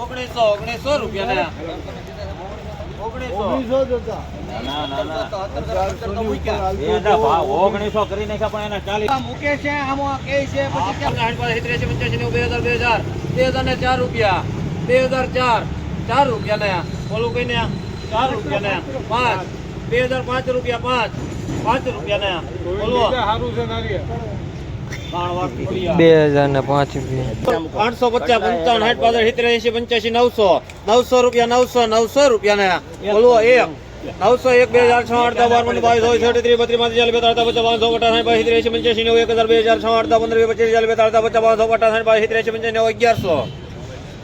ઓગણીસો રૂપિયા કરી નાખ્યા પણ એના ચાલીસ મૂકે છે આમાં કે છે પછી બે હજાર બે હજાર. બે હજાર ને ચાર રૂપિયા. બે હજાર ચાર. ચાર રૂપિયા ને. ઓલું કઈ ને ચાર રૂપિયા ને. પાંચ. બે હજાર પાંચ રૂપિયા પાંચ. પાંચ રૂપિયા ને. બોલવો સારું છે. બે હજાર ને પાંચ આઠસો પચાસ પંચાવન સાઠ પાસઠ સિત્તેર પંચ્યાસી નવસો. નવસો રૂપિયા નવસો નવસો રૂપિયા ને બોલવો એક. નવસો એક બે હજાર છ આઠ બાર પંદર બાવીસ ચોવીસ છત્રીસ બત્રીસ પાંત્રીસ ચાલીસ બેતાળતા પચાસ પાંચસો પચાસ સાઠ બાવીસ પંચ્યાસી નવ એક હજાર બે હજાર છ આઠ પંદર પચીસ ચાલીસ બેતાળતા પચાસ પાંચસો પચાસ સાઠ બાવીસ સિત્તેર પંચ્યાસી નવ અગિયારસો.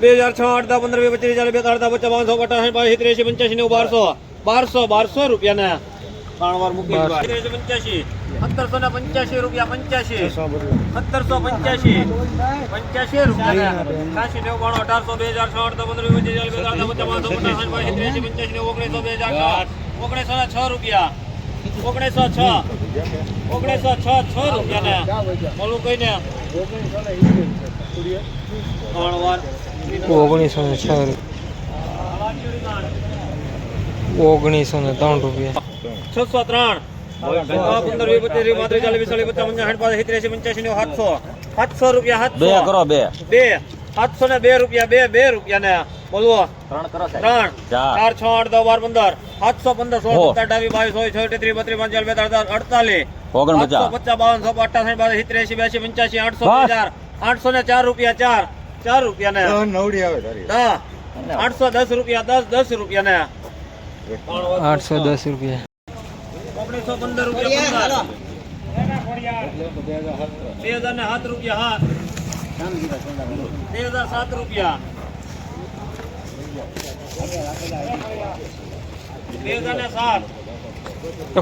બે હજાર છ આઠ પંદર બે પચીસ ચાલીસ બેતાળતા પચાસ પાંચસો પચાસ સાઠ બાવીસ સિત્તેર પંચ્યાસી નવ બારસો. બારસો બારસો રૂપિયા ને ત્રણ વાર મૂકી. પંચ્યાસી. સત્તરસો ને પંચ્યાસી રૂપિયા પંચ્યાસી. સત્તરસો પંચ્યાસી. પંચ્યાસી રૂપિયા. છ્યાસી નેવું બાણું અઢારસો બે હજાર છ અડધો પંદર પચીસ બેતાળીસ પચાસ પચાસ પંચ્યાસી ઓગણીસો બે હજાર આઠ ઓગણીસો ને છ રૂપિયા. ઓગણીસો છ. ઓગણીસો છ છ રૂપિયા ને બોલું કઈ ને ઓગણીસો ને છ ઓગણીસો ને ત્રણ રૂપિયા. છસો ત્રણ. પંદર સાતસો સાતસો રૂપિયા બે કરો બે. બે. સાતસો ને બે રૂપિયા બે બે રૂપિયા ને બોલવો. ત્રણ કરો ત્રણ. ચાર. ચાર છ આઠ દસ બાર પંદર. સાતસો પંદર સોળ સત્તર બાવીસ છવ્વીસ ત્રીસ બત્રીસ પંચાલીસ બેતાળીસ અડતાલીસ. ઓગણપચાસ. પચાસ બાવન સો અઠાસી બાવીસ બ્યાસી પંચ્યાસી આઠસો. હજાર આઠસો ને ચાર રૂપિયા ચાર. ચાર રૂપિયા ને. દસ. આઠસો દસ રૂપિયા દસ દસ રૂપિયા ને. આઠસો દસ રૂપિયા. ઓગણીસો પંદર રૂપિયા બે હજાર ને સાત રૂપિયા હાથ બે હજાર સાત રૂપિયા. બે હજાર ને સાત બે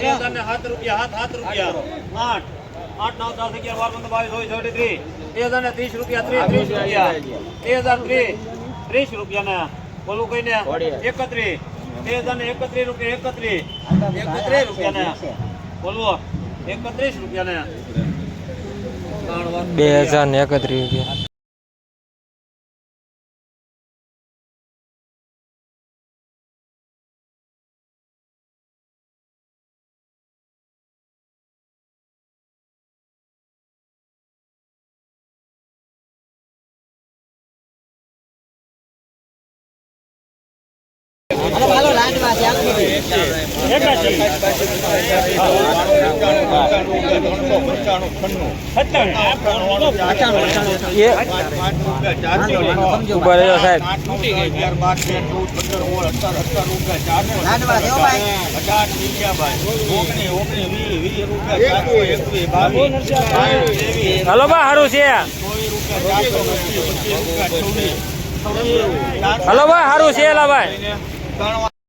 હજાર ને સાત રૂપિયા હાથ સાત રૂપિયા. આઠ. આઠ નવ દસ અગિયાર બાર પંદર બાવીસ ચોવીસ છવ્વીસ ત્રીસ. બે હજાર ને ત્રીસ રૂપિયા ત્રીસ ત્રીસ રૂપિયા. બે હજાર ત્રીસ. ત્રીસ રૂપિયા ને બોલું કઈ ને એકત્રીસ. બે હજાર ને એકત્રીસ રૂપિયા એકત્રીસ. એકત્રીસ રૂપિયા ને બોલવો. એકત્રીસ રૂપિયા ને બે હજાર ને એકત્રીસ રૂપિયા. ઊભા રહેજો સાહેબ હાલો બા સારું છે. હલો ભાઈ સારું છે ભાઈ.